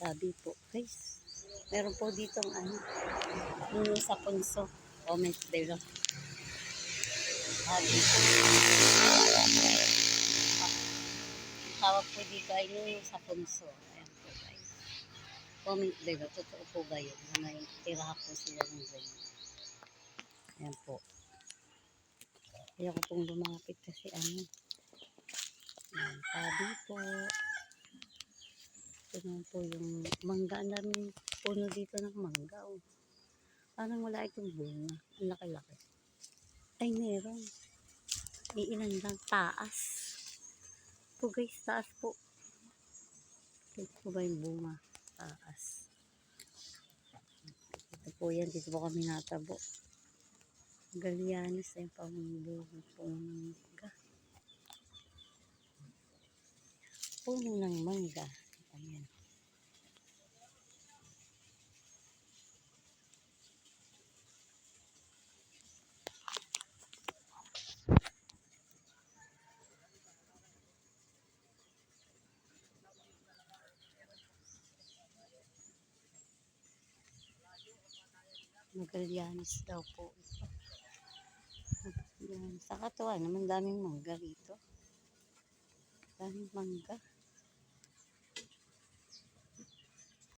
Sabi po, guys. Meron po dito ano, nuno sa punso. Comment below. Sabi po. Tawag po dito ay nuno sa punso. Ayan po guys. Comment below. Totoo po ba yun? Na tiraha po sila ng ganyan. Ayan po. Kaya ko pong lumapit kasi ano. Ayan, sabi po. Ito naman po yung mangga. Ang daming puno dito ng mangga. Oh. Parang wala itong bunga. Ang laki-laki. Ay, meron. Iilan lang. Taas. Po guys, taas po. Ito po ba yung bunga? Taas. Ito po yan. Dito po kami natabo. Galianis ay pambuhay po ng mangga. Puno ng mangga. Ayan. Magallanes daw po ito. Magallanes. Nakatuwa naman daming mangga rito. Daming mangga.